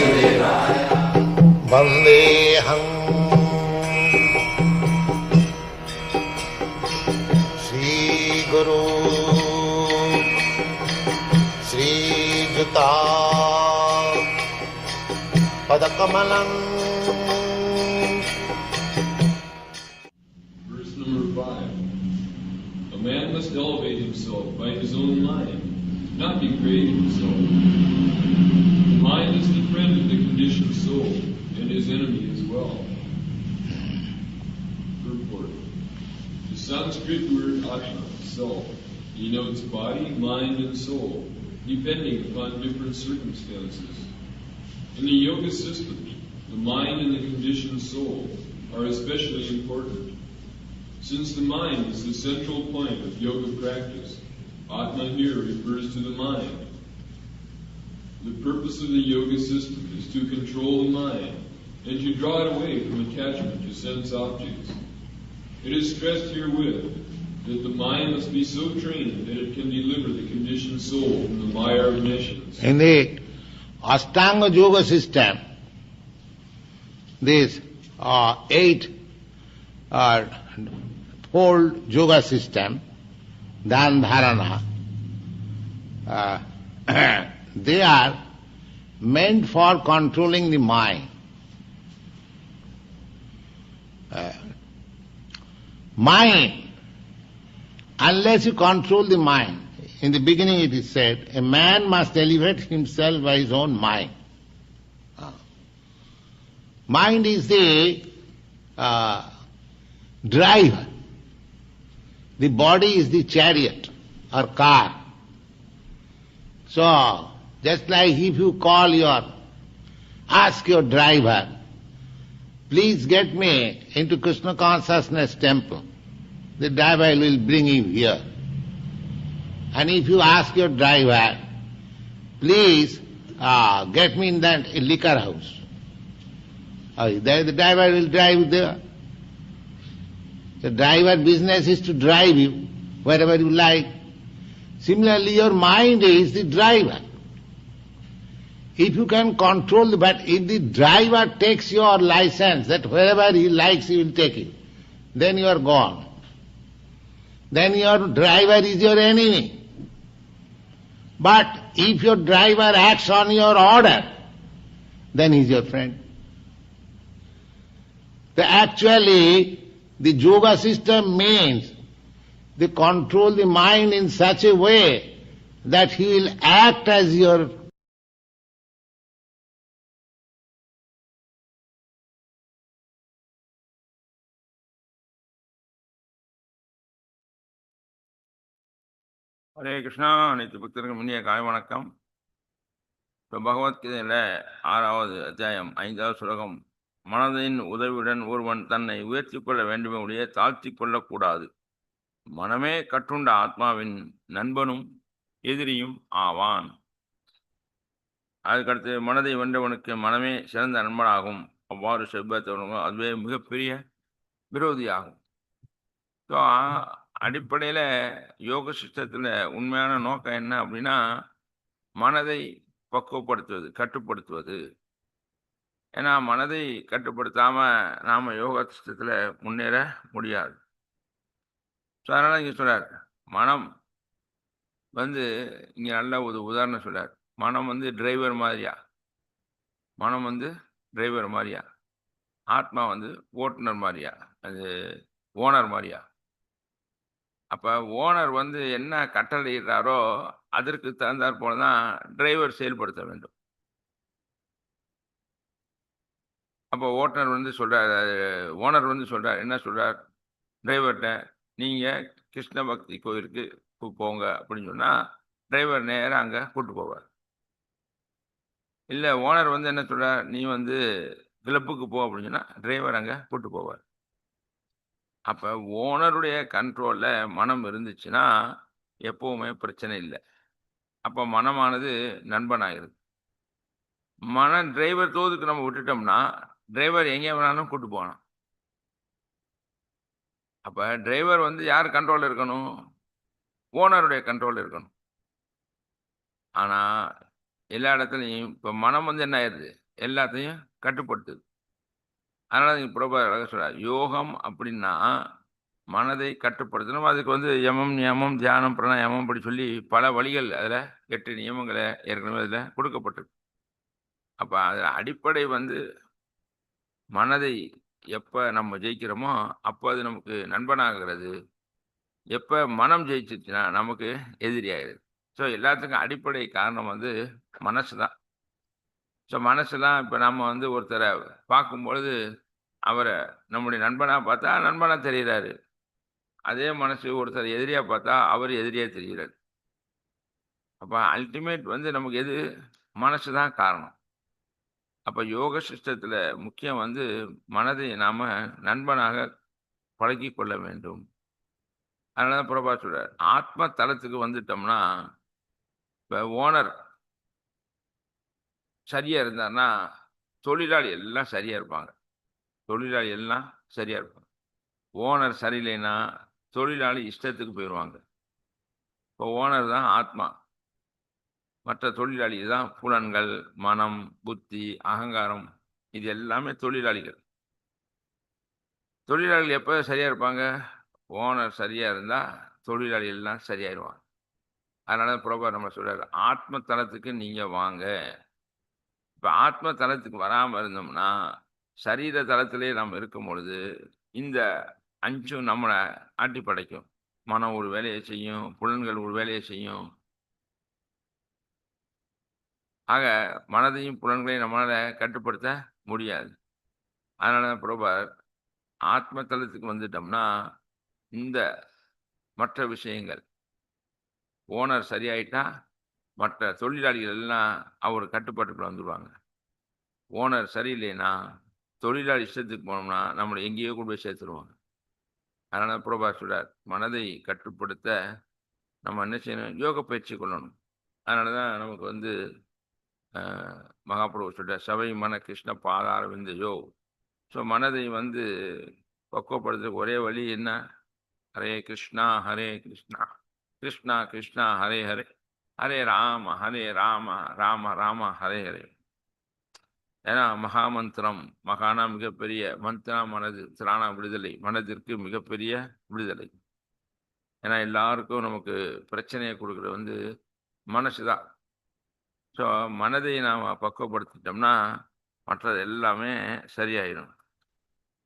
शिवाय वन्देऽहम् श्रीगुरु श्रीयुता पदकमलम् Verse number five. A man must elevate himself by his own mind, not degrade himself. The mind is the friend of the conditioned soul, and his enemy as well. Purport. The Sanskrit word atma, self, denotes body, mind, and soul, depending upon different circumstances. In the yoga system, the mind and the conditioned soul are especially important. Since the mind is the central point of yoga practice, Atma here refers to the mind. The purpose of the yoga system is to control the mind and to draw it away from attachment to sense objects. It is stressed herewith that the mind must be so trained that it can deliver the conditioned soul from the mire of nations. In the Ashtanga Yoga system, this uh, eight uh, fold yoga system, Dhan Dharana, uh, they are meant for controlling the mind. Uh, mind, unless you control the mind, in the beginning it is said, a man must elevate himself by his own mind. Ah. Mind is the uh, driver. The body is the chariot or car. So, just like if you call your, ask your driver, please get me into Krishna consciousness temple. The driver will bring you here. And if you ask your driver, please uh, get me in that liquor house, uh, the driver will drive there. The driver business is to drive you wherever you like. Similarly, your mind is the driver. If you can control the, but if the driver takes your license that wherever he likes he will take it, then you are gone. Then your driver is your enemy. But if your driver acts on your order, then he is your friend. The actually, the yoga system means they control the mind in such a way that he will act as your Hare Krishna அனைத்து பக்தர்களுக்கும் இனிய காலை வணக்கம் இப்போ பகவத்கீதையில் ஆறாவது அத்தியாயம் ஐந்தாவது சுலகம் மனதின் உதவியுடன் ஒருவன் தன்னை உயர்த்தி கொள்ள வேண்டுமே ஒழிய தாழ்த்தி கொள்ளக்கூடாது. மனமே கற்றுண்ட ஆத்மாவின் நண்பனும் எதிரியும் ஆவான். அதுக்கடுத்து மனதை வென்றவனுக்கு மனமே சிறந்த நண்பனாகும். அவ்வாறு செவ்வத்தவனுக்கும் அதுவே மிகப்பெரிய விரோதியாகும். ஸோ அடிப்படையில் யோக சிஸ்டத்தில் உண்மையான நோக்கம் என்ன அப்படின்னா மனதை பக்குவப்படுத்துவது கட்டுப்படுத்துவது. ஏன்னா மனதை கட்டுப்படுத்தாமல் நாம் யோகா சிஸ்டத்தில் முன்னேற முடியாது. ஸோ அதனால் இங்கே சொல்கிறார் மனம் வந்து இங்கே நல்ல ஒரு உதாரணம் சொல்கிறார் மனம் வந்து டிரைவர் மாதிரியா மனம் வந்து டிரைவர் மாதிரியா ஆத்மா வந்து ஓட்டுநர் மாதிரியா அது ஓனர் மாதிரியா அப்போ ஓனர் வந்து என்ன கட்டளையிடுறாரோ அதற்கு தகுந்தாற் போல தான் டிரைவர் செயல்படுத்த வேண்டும். அப்போ ஓட்டுநர் வந்து சொல்கிறார் ஓனர் வந்து சொல்கிறார் என்ன சொல்கிறார் டிரைவர்கிட்ட நீங்கள் கிருஷ்ண பக்தி கோயிலுக்கு போங்க அப்படின்னு சொன்னால் டிரைவர் நேராக அங்கே கூட்டு போவார். இல்லை ஓனர் வந்து என்ன சொல்கிறார் நீ வந்து கிளப்புக்கு போ அப்படின்னு சொன்னால் டிரைவர் அங்கே கூட்டு போவார். அப்போ ஓனருடைய கண்ட்ரோலில் மனம் இருந்துச்சுன்னா எப்போவுமே பிரச்சனை இல்லை. அப்போ மனமானது நண்பனாகிறது மன டிரைவர் தோதுக்கு நம்ம விட்டுட்டோம்னா டிரைவர் எங்கே வேணாலும் கூட்டு போகலாம் அப்போ டிரைவர் வந்து யார் கண்ட்ரோலில் இருக்கணும்? ஓனருடைய கண்ட்ரோல் இருக்கணும். ஆனால் எல்லா இடத்துலையும் இப்போ மனம் வந்து என்ன ஆயிடுது? எல்லாத்தையும் கட்டுப்படுத்துது. அதனால் நீங்கள் பிரபா சொல்கிறார் யோகம் அப்படின்னா மனதை கட்டுப்படுத்தணும். அதுக்கு வந்து யமம் நியமம் தியானம் பிரணாயமம் அப்படி சொல்லி பல வழிகள் அதில் எட்டு நியமங்களை ஏற்கனவே அதில் கொடுக்கப்பட்டிருக்கு. அப்போ அதில் அடிப்படை வந்து மனதை எப்போ நம்ம ஜெயிக்கிறோமோ அப்போ அது நமக்கு நண்பனாகிறது. எப்போ மனம் ஜெயிச்சிச்சுன்னா நமக்கு எதிரியாகிறது. ஸோ எல்லாத்துக்கும் அடிப்படை காரணம் வந்து மனசு தான். ஸோ மனசுலாம் இப்போ நம்ம வந்து ஒருத்தரை பார்க்கும்பொழுது அவரை நம்முடைய நண்பனாக பார்த்தா நண்பனாக தெரிகிறாரு. அதே மனசு ஒருத்தர் எதிரியாக பார்த்தா அவர் எதிரியாக தெரிகிறார். அப்போ அல்டிமேட் வந்து நமக்கு எது? மனசு தான் காரணம். அப்போ யோக சிஸ்டத்தில் முக்கியம் வந்து மனதை நாம் நண்பனாக பழகி கொள்ள வேண்டும். அதனால தான் பிரபா சொல்கிறார் ஆத்ம தளத்துக்கு வந்துட்டோம்னா இப்போ ஓனர் சரியாக இருந்தார்னா தொழிலாளி எல்லாம் சரியாக இருப்பாங்க. தொழிலாளி எல்லாம் சரியாக இருப்பாங்க. ஓனர் சரியில்லைன்னா தொழிலாளி இஷ்டத்துக்கு போயிடுவாங்க இப்போ ஓனர் தான் ஆத்மா. மற்ற தொழிலாளி தான் புலன்கள் மனம் புத்தி அகங்காரம் இது எல்லாமே தொழிலாளிகள். தொழிலாளிகள் எப்போ சரியாக இருப்பாங்க? ஓனர் சரியாக இருந்தால் தொழிலாளிகள்லாம் சரியாயிடுவாங்க அதனால பிரபா நம்ம சொல்கிறார் ஆத்ம தளத்துக்கு நீங்கள் வாங்க. இப்போ ஆத்ம தளத்துக்கு வராமல் இருந்தோம்னா சரீர தளத்திலே நாம் இருக்கும் பொழுது இந்த அஞ்சும் நம்மளை ஆட்டி படைக்கும் மனம் ஒரு வேலையை செய்யும் புலன்கள் ஒரு வேலையை செய்யும் ஆக மனதையும் புலன்களையும் நம்மளால் கட்டுப்படுத்த முடியாது. அதனால தான் பிரபார் ஆத்ம தளத்துக்கு வந்துட்டோம்னா இந்த மற்ற விஷயங்கள் ஓனர் சரியாயிட்டா மற்ற தொழிலாளிகள் எல்லாம் அவர் கட்டுப்பாட்டுக்குள்ள வந்துடுவாங்க ஓனர் சரியில்லைன்னா தொழிலாளி இஷ்டத்துக்கு போனோம்னா நம்மளை எங்கேயோ கொண்டு போய் சேர்த்துருவாங்க. அதனால் பிரபா சொல்கிறார் மனதை கட்டுப்படுத்த நம்ம என்ன செய்யணும்? யோக பயிற்சி கொள்ளணும். அதனால தான் நமக்கு வந்து மகாபிரபு சொல்கிற சபை மன கிருஷ்ண பாதார விந்தையோ? ஸோ மனதை வந்து பக்குவப்படுத்துறதுக்கு ஒரே வழி என்ன? ஹரே கிருஷ்ணா ஹரே கிருஷ்ணா. கிருஷ்ணா கிருஷ்ணா ஹரே ஹரே. ஹரே ராம ஹரே ராம ராம ராம ஹரே ஹரே. ஏன்னா மகாமந்திரம் மகானா மிகப்பெரிய மந்திரா மனது திராணா விடுதலை மனதிற்கு மிகப்பெரிய விடுதலை. ஏன்னா எல்லாருக்கும் நமக்கு பிரச்சனையை கொடுக்குறது வந்து மனசு தான் ஸோ மனதை நாம் பக்குவப்படுத்திட்டோம்னா மற்றது எல்லாமே சரியாயிடும்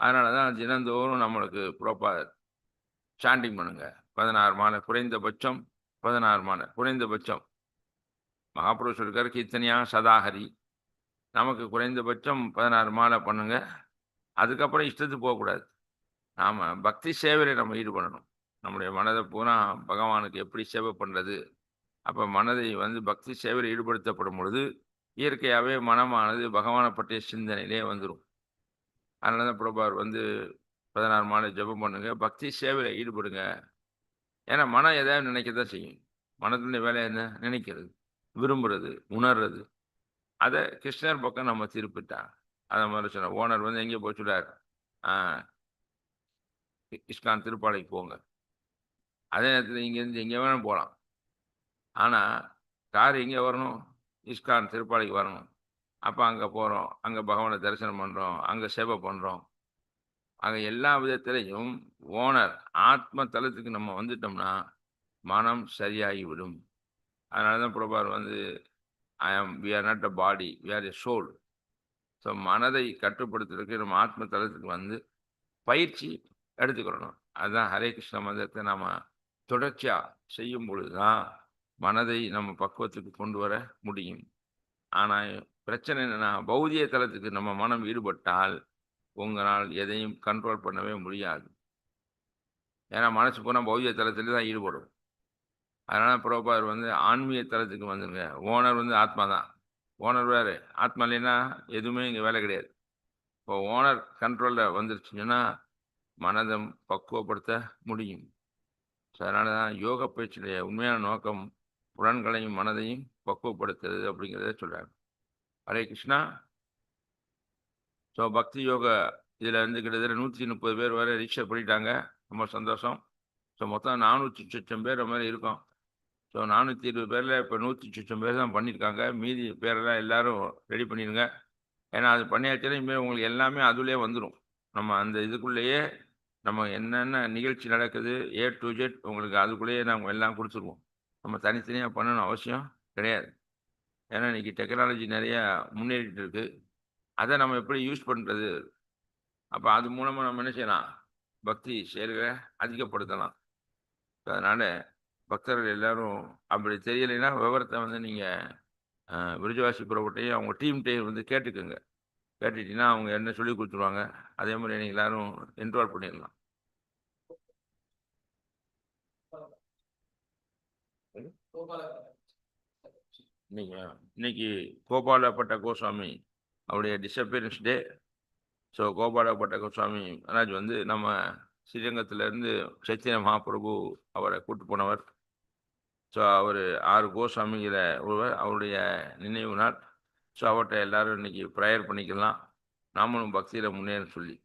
அதனால தான் தினந்தோறும் நம்மளுக்கு ப்ரோப்பாக சாண்டிங் பண்ணுங்கள் பதினாறு மாலை குறைந்தபட்சம் பதினாறு மாலை குறைந்தபட்சம். மகாபுருஷர் இருக்கார் கீர்த்தனியா சதாஹரி. நமக்கு குறைந்தபட்சம் பதினாறு மாலை பண்ணுங்க. அதுக்கப்புறம் இஷ்டத்துக்கு போகக்கூடாது. நாம் பக்தி சேவையில் நம்ம ஈடுபடணும். நம்முடைய மனதை பூரா பகவானுக்கு எப்படி சேவை பண்ணுறது அப்போ மனதை வந்து பக்தி சேவையில் ஈடுபடுத்தப்படும் பொழுது இயற்கையாகவே மனமானது பகவானை பற்றிய சிந்தனையிலே வந்துடும் அதனால தான் பிரபார் வந்து பதினாறு மாலை ஜெபம் பண்ணுங்க பக்தி சேவையில் ஈடுபடுங்க. ஏன்னா மனம் எதாவது நினைக்க தான் செய்யும். மனத்துடைய வேலை என்ன? நினைக்கிறது விரும்புறது உணர்றது. அதை கிருஷ்ணர் பக்கம் நம்ம திருப்பிட்டா அதை மாதிரி சொன்ன ஓனர் வந்து எங்கே போய் சொல்றார் இஸ்கான் திருப்பாலைக்கு போங்க. அதே நேரத்தில் இங்கேருந்து எங்கே வேணாலும் போகலாம். ஆனால் கார் எங்கே வரணும்? இஸ்கான் திருப்பாலைக்கு வரணும். அப்போ அங்கே போகிறோம். அங்கே பகவானை தரிசனம் பண்ணுறோம். அங்கே சேவை பண்ணுறோம். அங்கே எல்லா விதத்திலையும் ஓனர் ஆத்ம தலத்துக்கு நம்ம வந்துட்டோம்னா மனம் சரியாகிவிடும். அதனால தான் பிரபார் வந்து I am we are not a body we are a soul so மனதை கட்டுப்படுத்துறதுக்கு நம்ம ஆத்ம தலத்துக்கு வந்து பயிற்சி எடுத்துக்கிறணும் அதுதான் ஹரே கிருஷ்ண மந்திரத்தை நம்ம தொடர்ச்சியாக செய்யும் பொழுது தான் மனதை நம்ம பக்குவத்துக்கு கொண்டு வர முடியும். ஆனால் பிரச்சனை என்னென்னா பௌதிக தளத்துக்கு நம்ம மனம் ஈடுபட்டால் உங்களால் எதையும் கண்ட்ரோல் பண்ணவே முடியாது. ஏன்னா மனசு போனால் பௌதிக தளத்தில் தான் ஈடுபடும். அதனால் புரோபார் வந்து ஆன்மீக தளத்துக்கு வந்துருங்க. ஓனர் வந்து ஆத்மா தான். ஓனர் வேறு. ஆத்மா இல்லைன்னா எதுவுமே இங்கே வேலை கிடையாது. இப்போ ஓனர் கண்ட்ரோலில் வந்துருச்சுன்னா மனதை பக்குவப்படுத்த முடியும். ஸோ அதனால தான் யோக பயிற்சியுடைய உண்மையான நோக்கம் புலன்களையும் மனதையும் பக்குவப்படுத்துறது அப்படிங்கிறத சொல்கிறார் ஹரே கிருஷ்ணா. ஸோ பக்தி யோகா இதில் இருந்து கிட்டத்தட்ட நூற்றி முப்பது பேர் வரை ரிஜிஸ்டர் பண்ணிட்டாங்க. ரொம்ப சந்தோஷம். ஸோ மொத்தம் நானூற்றி சொச்சம் பேர் மாதிரி இருக்கோம். ஸோ நானூற்றி இருபது பேரில் இப்போ நூற்றி சுச்சம் பேர் தான் பண்ணியிருக்காங்க மீதி பேரெல்லாம் எல்லோரும் ரெடி பண்ணிடுங்க. ஏன்னா அது பண்ணியாச்சுன்னா இனிமேல் உங்களுக்கு எல்லாமே அதுலேயே வந்துடும் நம்ம அந்த இதுக்குள்ளேயே நம்ம என்னென்ன நிகழ்ச்சி நடக்குது ஏ டு ஜெட் உங்களுக்கு அதுக்குள்ளேயே நாங்கள் எல்லாம் கொடுத்துருவோம். நம்ம தனித்தனியாக பண்ணணும் அவசியம் கிடையாது. ஏன்னா இன்றைக்கி டெக்னாலஜி நிறையா முன்னேறிட்டு இருக்குது அதை நம்ம எப்படி யூஸ் பண்ணுறது அப்போ அது மூலமாக நம்ம என்ன செய்யலாம்? பக்தி செயல்களை அதிகப்படுத்தலாம். அதனால் பக்தர்கள் எல்லாரும் அப்படி தெரியலைன்னா விவரத்தை வந்து நீங்கள் விருஜவாசி புறப்பட்டையும் அவங்க டீம்கிட்டையும் வந்து கேட்டுக்கோங்க. கேட்டுட்டீங்கன்னா அவங்க என்ன சொல்லி கொடுத்துருவாங்க? அதே மாதிரி நீங்கள் எல்லாரும் இன்வால்வ் பண்ணிடலாம். இன்னைக்கு இன்னைக்கு கோபாலப்பட்ட கோஸ்வாமி அவருடைய disappearance day so Gopalabhatta Goswami Maharaj வந்து நம்ம ஸ்ரீரங்கத்திலேருந்து சைத்தன்ய மகாபிரபு அவரை கூட்டு போனவர். ஸோ அவர் ஆறு கோஸ்வாமிங்கிற ஒருவர் அவருடைய நினைவு நாள். ஸோ அவர்கிட்ட எல்லாரும் இன்னைக்கு ப்ரேயர் பண்ணிக்கலாம். நாமளும் பக்தியில் முன்னேற சொல்லி.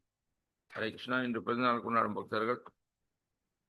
ஹரே கிருஷ்ணா. இன்று பிறந்தநாள் கொண்டாடும் பக்தர்கள்.